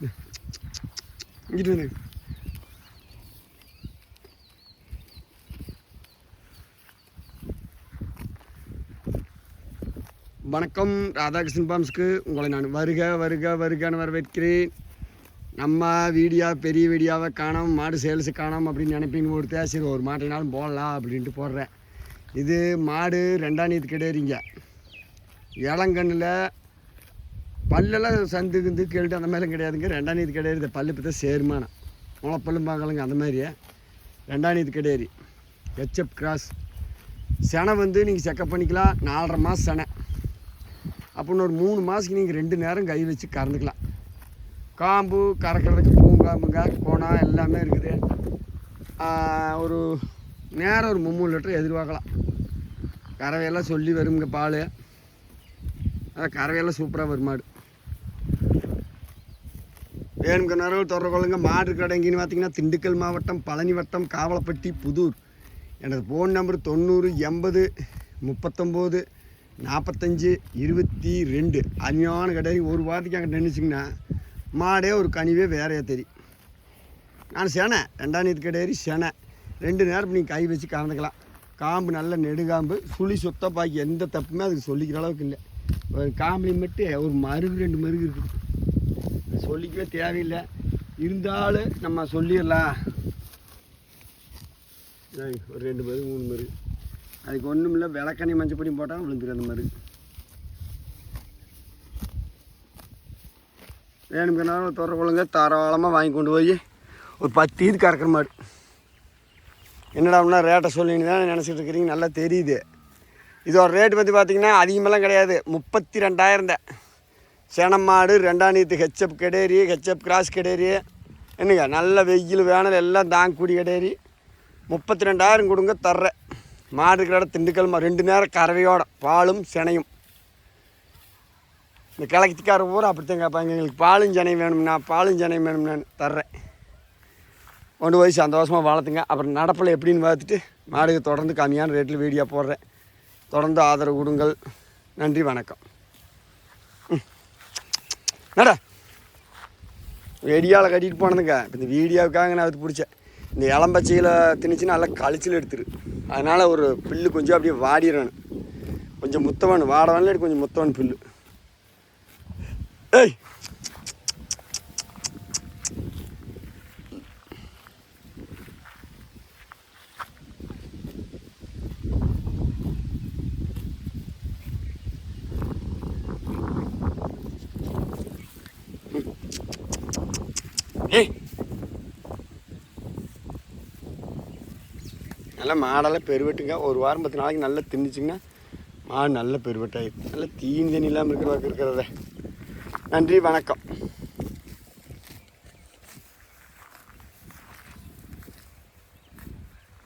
இங்கிட்டு வந்து. வணக்கம் ராதாகிருஷ்ணன் பாம்ஸ்க்கு உங்களை நான் வருக வருக வருகன்னு வரவேற்கிறேன். நம்ம வீடியோ பெரிய வீடியோவை காணோம் மாடு சேல்ஸு காணோம் அப்படின்னு நினைப்பீங்க ஒருத்தா. சரி ஒரு மாட்டினாலும் போடலாம் அப்படின்ட்டு போடுறேன். இது மாடு ரெண்டாம் நீத்து கிடையாதுங்க இளங்கண்ணில் பல்லெல்லாம் சந்து கிந்து கேள்ட்டு அந்த மாதிரிலாம் கிடையாதுங்க. ரெண்டாம் நீதி கிடையாது. இந்த பல்லு இப்போ சேர்மானம். முளைப்பல்லும் பார்க்கலங்க. அந்த மாதிரியே. ரெண்டாம் நீதி கிடையாது. ஹெச்எப் கிராஸ் செனை வந்து நீங்கள் செக்கப் பண்ணிக்கலாம். நாலரை மாதம் செனை. அப்படின்னு ஒரு மூணு மாதத்துக்கு நீங்கள் ரெண்டு நேரம் கை வச்சு கறந்துக்கலாம். காம்பு கறக்கிறதுக்கு பூங்காம்புங்க கோணா எல்லாமே இருக்குது. ஒரு நேரம் ஒரு மும்மூணு லிட்டர் எதிர்பார்க்கலாம். கறவையெல்லாம் சொல்லி வருங்க பால். அதான் கறவையெல்லாம் சூப்பராக வருமாடு. மாடு வேணுங்க நேரம் கொள்ளுங்க மாடு கடை எங்கேன்னு பார்த்தீங்கன்னா திண்டுக்கல் மாவட்டம் பழனி வட்டம் காவலப்பட்டி புதூர். எனது ஃபோன் நம்பர் தொண்ணூறு எண்பது முப்பத்தொம்போது நாற்பத்தஞ்சு இருபத்தி ரெண்டு. அருமையான கடை. ஒரு வாரத்துக்கு அங்கே நின்றுச்சிங்கன்னா மாடே ஒரு கனிவே வேறையாக தெரியும். நான் செனை. ரெண்டாம் நீத்து செனை. ரெண்டு நேரம் நீங்கள் கை வச்சு கலந்துக்கலாம். காம்பு நல்ல நெடுகாம்பு. சுழி சுத்தப்பாக்கி எந்த தப்புமே அதுக்கு சொல்லிக்கிற அளவுக்கு இல்லை. ஒரு காம்புலையும் மட்டும் ஒரு மருகு ரெண்டு மருகு இருக்குது. சொல்லிக்கவே தேவையில்லை. இருந்தாலும் நம்ம சொல்லிடலாம். ஒரு ரெண்டு மரு மூணு மரு அதுக்கு ஒன்றும் இல்லை விளக்கண்ணி மஞ்சள் பொடி போட்டால் விழுந்துடும் அந்த மாதிரி. வேணும்னாலும் துற கொள்ளுங்க தாராளமாக வாங்கி கொண்டு போய் ஒரு பத்து இது கறக்கிற மாடு அப்படின்னா ரேட்டை சொல்லின்னு தான் நினச்சிட்டு இருக்கிறீங்க. நல்லா தெரியுது. இதோட ரேட்டு பற்றி பார்த்தீங்கன்னா அதிகமெல்லாம் கிடையாது. முப்பத்தி ரெண்டாயிரம் தான். சேனம் மாடு ரெண்டாம் நீத்து ஹெச்எப் கடேரி ஹெச்எப் கிராஸ் கடேரி. என்னங்க நல்ல வெயில் வேணல் எல்லாம் தாங்கக்கூடிய கடேரி. முப்பத்தி ரெண்டாயிரம் கொடுங்க தர்றேன். மாடு இருக்கிற இடம் திண்டுக்கல் ரெண்டு நேரம் கறவையோட பாலும் சினையும். இந்த கிழக்கத்துக்கார பூரா அப்படித்தான் கேட்பாங்க எங்களுக்கு பாலும் ஜனையும் வேணும்னா பாலும் ஜனையும் வேணும்னான்னு தர்றேன். கொண்டு போய் சந்தோஷமாக வளர்த்துங்க அப்புறம் நடப்பில் எப்படின்னு பார்த்துட்டு மாடுக்கு தொடர்ந்து கம்மியான ரேட்டில் வீடியோ போடுறேன். தொடர்ந்து ஆதரவு கொடுங்கள். நன்றி வணக்கம். நட. வெடியால் கட்டிட்டு போனதுங்க. இந்த வீடியோவுக்காக நான் அது பிடிச்சேன். இந்த இளம்பச்சையில் திணிச்சுன்னா நல்லா கழிச்சில் எடுத்துரு. அதனால் ஒரு புல்லு கொஞ்சம் அப்படியே வாடிடணும் கொஞ்சம் முத்தவன் வாடவன் கொஞ்சம் முத்தவன் புல்லு. ஏய் ஏய். நல்லா மாடெல்லாம் பெருவெட்டுங்க. ஒரு வாரம் பத்து நாளைக்கு நல்லா தின்னுச்சிங்கன்னா மாடு நல்ல பெருவெட்டாயிடும் நல்லா தீன் தண்ணி இல்லாமல் இருக்கிற இருக்கிறத. நன்றி வணக்கம்.